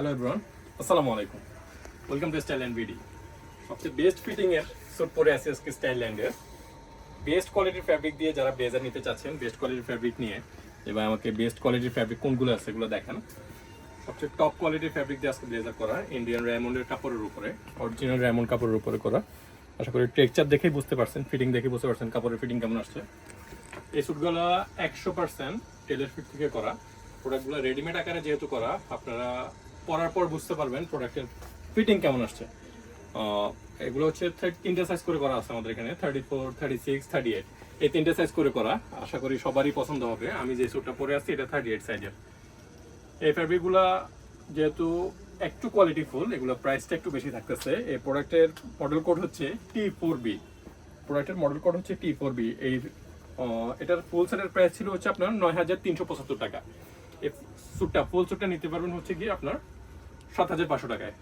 Hello everyone আসসালামু আলাইকুম welcome to style and BD সবচেয়ে বেস্ট ফিটিং এর স্যুট পরে আছে আজকে স্টাইল অ্যান্ডের বেস্ট কোয়ালিটির ফ্যাব্রিক দিয়ে যারা ব্লেজার নিতে চাচ্ছেন বেস্ট কোয়ালিটির ফ্যাব্রিক নিয়ে, এবার আমাকে বেস্ট কোয়ালিটির ফ্যাব্রিক কোনগুলো আছে এগুলো দেখান। সবচেয়ে টপ কোয়ালিটির ফ্যাব্রিক দিয়ে আজকে ব্লেজার করা ইন্ডিয়ান র্যামন্ডের কাপড়ের উপরে অরিজিনাল র্যামন্ড কাপড়ের উপরে করা। আশা করি টেক্সচার দেখেই বুঝতে পারছেন ফিটিং দেখে বুঝতে পারছেন কাপড়ের ফিটিং কেমন আসছে। এই স্যুটগুলো একশো পার্সেন্ট টেলার ফিট থেকে করা। প্রোডাক্টগুলো রেডিমেড আকারে যেহেতু করা, আপনারা পরার পর বুঝতে পারবেন প্রোডাক্টের ফিটিং কেমন আসছে। এগুলো হচ্ছে তিনটে সাইজ করে করা আছে আমাদের এখানে thirty four thirty six thirty eight এই তিনটে সাইজ করে করা, আশা করি সবারই পছন্দ হবে। আমি যে স্যুটটা পরে আসছি, এটা থার্টি এইট সাইজের এই ফ্যাব্রিকগুলা যেহেতু একটু কোয়ালিটি ফুল এগুলো প্রাইসটা একটু বেশি থাকতেছে। এই প্রোডাক্টের মডেল কোড হচ্ছে টি ফোর বি প্রোডাক্টের মডেল কোড হচ্ছে টি ফোর বি এই এটার ফুল সেটের প্রাইস ছিল হচ্ছে আপনার নয় হাজার তিনশো পঁচাত্তর টাকা। স্যুটটা ফুল স্যুটটা নিতে পারবেন হচ্ছে গিয়ে আপনার সাত হাজার পাঁচশো টাকায়।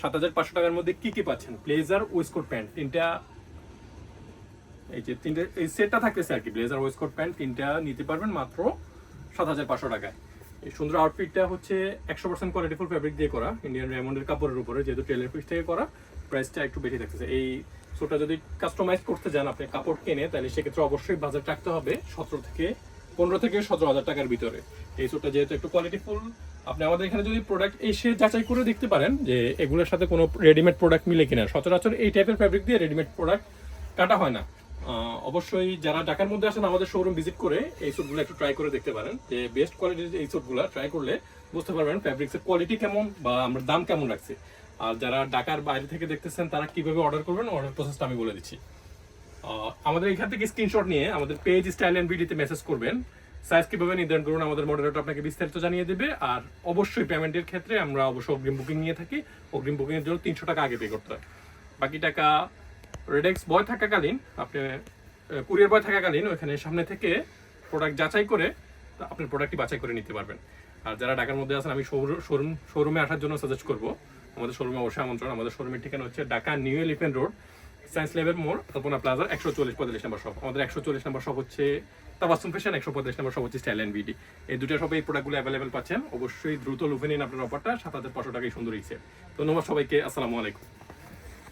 সাত হাজার পাঁচশো টাকার মধ্যে কি কি পাচ্ছেন? ব্লেজার ওয়েস্টকোট প্যান্ট তিনটা এই যে তিনটে, এই সেটটা থাকতেছে আর কি ব্লেজার ওয়েস্টকোট প্যান্ট তিনটা নিতে পারবেন মাত্র সাত হাজার পাঁচশো টাকায়। এই সুন্দর আউটফিটটা হচ্ছে একশো পার্সেন্ট কোয়ালিটিফুল ফ্যাব্রিক দিয়ে করা ইন্ডিয়ান রেমন্ডের কাপড়ের উপরে, যেহেতু টেলার পিস থেকে করা প্রাইসটা একটু বেশি থাকতেছে। এই সোটা যদি কাস্টমাইজ করতে যান, আপনি কাপড় কেনে, তাহলে সেক্ষেত্রে অবশ্যই বাজার রাখতে হবে সতেরো থেকে পনেরো থেকে সতেরো হাজার টাকার ভিতরে। এই সোটা যেহেতু একটু কোয়ালিটিফুল আপনি আমাদের এখানে যদি প্রোডাক্ট এসে যাচাই করে দেখতে পারেন যে এগুলোর সাথে কোনো রেডিমেড প্রোডাক্ট মিলে কিনা। সচরাচর এই টাইপের ফ্যাব্রিক দিয়ে রেডিমেড প্রোডাক্ট কাটা হয় না। অবশ্যই যারা ঢাকার মধ্যে আসেন আমাদের শোরুম ভিজিট করে এই স্যুটগুলো একটু ট্রাই করে দেখতে পারেন যে বেস্ট কোয়ালিটির এই স্যুটগুলো ট্রাই করলে বুঝতে পারবেন ফ্যাব্রিক্সের কোয়ালিটি কেমন বা আমরা দাম কেমন রাখছি। আর যারা ঢাকার বাইরে থেকে দেখতেছেন তারা কীভাবে অর্ডার করবেন অর্ডার প্রসেসটা আমি বলে দিচ্ছি। আমাদের এখান থেকে স্ক্রিনশট নিয়ে আমাদের পেজ স্টাইল এন্ড ভিডিওতে মেসেজ করবেন। সাইজ কীভাবে নির্ধারণ করুন, আমাদের মডারেটর আপনাকে বিস্তারিত জানিয়ে দেবে। আর অবশ্যই পেমেন্টের ক্ষেত্রে আমরা অবশ্যই অগ্রিম বুকিং নিয়ে থাকি। অগ্রিম বুকিং এর জন্য তিনশো টাকা আগে পে করতে হয়। বাকি টাকা রেডেক্স বয় থাকাকালীন, আপনি কুরিয়ার বয় থাকাকালীন ওখানে সামনে থেকে প্রোডাক্ট যাচাই করে আপনি প্রোডাক্টটি বাছাই করে নিতে পারবেন। আর যারা ঢাকার মধ্যে আছেন, আমি শোরুম শোরুমে আসার জন্য সাজেস্ট করব। আমাদের শোরুমে অবশ্যই আমন্ত্রণ। আমাদের শোরুমের ঠিকানা হচ্ছে Dhaka new elephant road science ল্যাবের মোড় কল্পনা প্লাজার একশো চল্লিশ পঁয়তাল্লিশ নম্বর শপ আমাদের একশো চল্লিশ নম্বর শপ হচ্ছে তাবাসুম ফ্যাশন একশো পঁয়তাল্লিশ নম্বর শপ হচ্ছে স্টাইল অ্যান্ড বিডি এই দুটো সবাই এই প্রোডাক্টগুলো অ্যাভেলেবেল পাচ্ছেন। অবশ্যই দ্রুত লুফে নিন আপনার অফারটা সাত হাজার পাঁচশো টাকাই সুন্দর হয়েছে ধন্যবাদ সবাইকে, আসসালামু আলাইকুম।